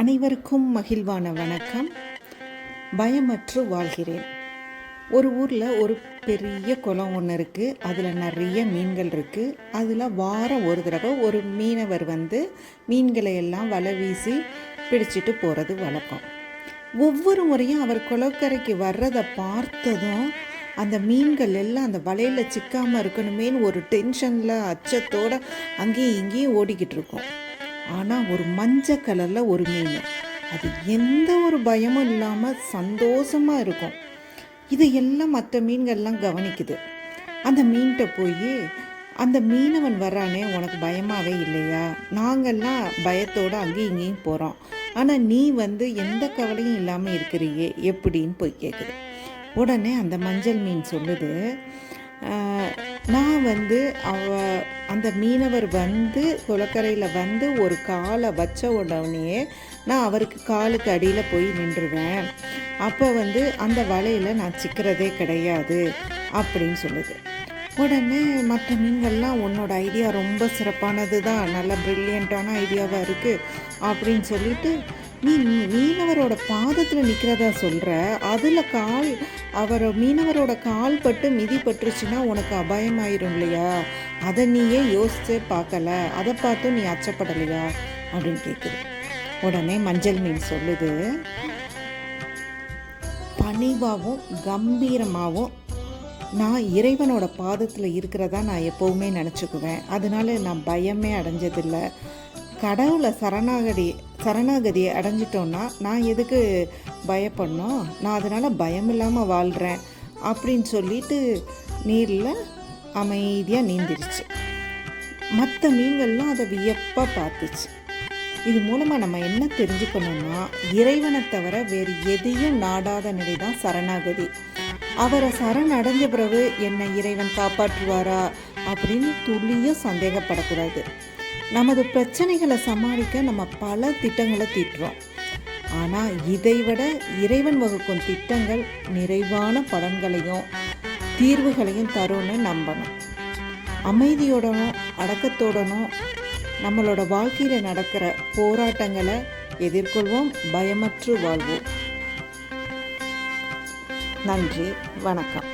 அனைவருக்கும் மகிழ்வான வணக்கம். பயமற்று வாழ்கிறேன். ஒரு ஊரில் ஒரு பெரிய குளம் ஒன்று இருக்குது அதில் நிறைய மீன்கள் இருக்குது அதில் வாரம் ஒரு தடவை ஒரு மீனவர் வந்து மீன்களை எல்லாம் வலை வீசி பிடிச்சிட்டு போகிறது வழக்கம். ஒவ்வொரு முறையும் அவர் குளக்கரைக்கு வர்றதை பார்த்ததும் அந்த மீன்கள் எல்லாம் அந்த வலையில் சிக்காமல் இருக்கணுமேன்னு ஒரு டென்ஷனில் அச்சத்தோடு அங்கேயும் இங்கேயும் ஓடிக்கிட்டு இருக்கோம். ஆனால் ஒரு மஞ்சள் கலரில் ஒரு மீன். அது எந்த ஒரு பயமும் இல்லாமல் சந்தோஷமாக இருக்கும். இதையெல்லாம் மற்ற மீன்கள்லாம் கவனிக்குது. அந்த மீன்கிட்ட போய் அந்த மீனவன் வர்றானே உனக்கு பயமாகவே இல்லையா? நாங்கள்லாம் பயத்தோடு அங்கேயும் இங்கேயும் போகிறோம் ஆனால் நீ வந்து எந்த கவலையும் இல்லாமல் இருக்கிறியே? எப்படின்னு போய் கேட்குது உடனே அந்த மஞ்சள் மீன் சொல்லுது நான் வந்து அவ அந்த மீனவர் வந்து குளக்கரையில் வந்து ஒரு காலை வச்ச உடனே நான் அவருக்கு காலுக்கு அடியில் போய் நின்றுவேன். அப்போ வந்து அந்த வலையில் நான் சிக்கிறதே கிடையாது அப்படின்னு சொல்லுது. உடனே மற்ற மீன்கள்லாம் உன்னோட ஐடியா ரொம்ப சிறப்பானது தான் நல்ல ப்ரில்லியண்ட்டான ஐடியாவாக இருக்குது அப்படின்னு சொல்லிட்டு நீ மீனவரோட பாதத்தில் நிற்கிறதா சொல்கிற அதில் கால் அவர் மீனவரோட கால் பட்டு மிதி பட்டுருச்சுன்னா உனக்கு அபாயமாயிரும் இல்லையா? அதை நீயே யோசிச்சு பார்க்கல. அதை பார்த்தும் நீ அச்சப்படலையா? அப்படின்னு கேட்குது உடனே மஞ்சள் மீன் சொல்லுது பணிவாகவும் கம்பீரமாகவும் நான் இறைவனோட பாதத்தில் இருக்கிறதா நான் எப்போவுமே நினச்சிக்குவேன். அதனால நான் பயமே அடைஞ்சதில்லை. கடவுளை சரணாகடி சரணாகதியை அடைஞ்சிட்டோன்னா நான் எதுக்கு பயப்படணும்? நான் அதனால் பயம் இல்லாமல் வாழ்கிறேன் அப்படின்னு சொல்லிட்டு நீரில் அமைதியாக நீந்திருச்சு. மற்ற மீன்கள்லாம் அதை வியப்பாக பார்த்துச்சு. இது மூலமாக நம்ம என்ன தெரிஞ்சுக்கணும்னா இறைவனை தவிர வேறு எதையும் நாடாத நிலை தான் சரணாகதி. அவரை சரண் அடைஞ்ச பிறகு என்னை இறைவன் காப்பாற்றுவாரா அப்படின்னு துளியும் சந்தேகப்படக்கூடாது. நமது பிரச்சனைகளை சமாளிக்க நம்ம பல திட்டங்களை தீட்டுறோம். ஆனால் இதை விட இறைவன் வகுக்கும் திட்டங்கள் நிறைவான பலன்களையும் தீர்வுகளையும் தரும்னு நம்பணும். அமைதியோடனும் அடக்கத்தோடனும் நம்மளோட வாழ்க்கையில் நடக்கிற போராட்டங்களை எதிர்கொள்வோம் பயமற்று வாழ்வோம். நன்றி வணக்கம்.